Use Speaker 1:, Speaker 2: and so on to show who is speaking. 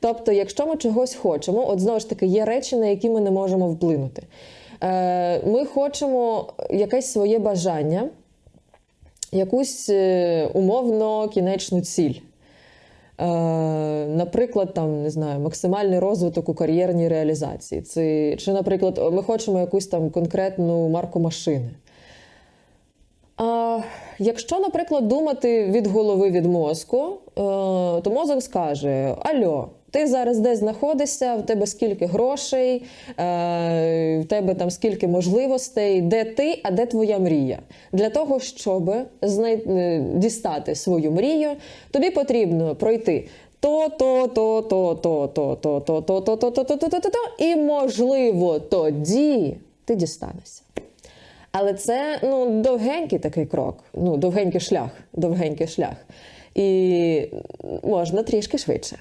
Speaker 1: Тобто, якщо ми чогось хочемо, от знову ж таки є речі, на які ми не можемо вплинути. Е, Ми хочемо якесь своє бажання, якусь е, умовно кінечну ціль. Е, Наприклад, там не знаю, максимальний розвиток у кар'єрній реалізації. Це, чи, наприклад, ми хочемо якусь там конкретну марку машини. А, якщо, наприклад, думати від голови від мозку, то мозок скаже: Альо, ти зараз десь знаходишся, в тебе скільки грошей, е, в тебе там скільки можливостей, де ти, а де твоя мрія? Для того, щоб знай... е, дістати свою мрію, тобі потрібно пройти. То, то, то, то, то, то, то, то, то, то, то, то, то, то, то, то, то, і можливо тоді ти дістанешся. Але це ну, довгенький такий крок, ну, довгенький шлях, довгенький шлях. І можна трішки швидше.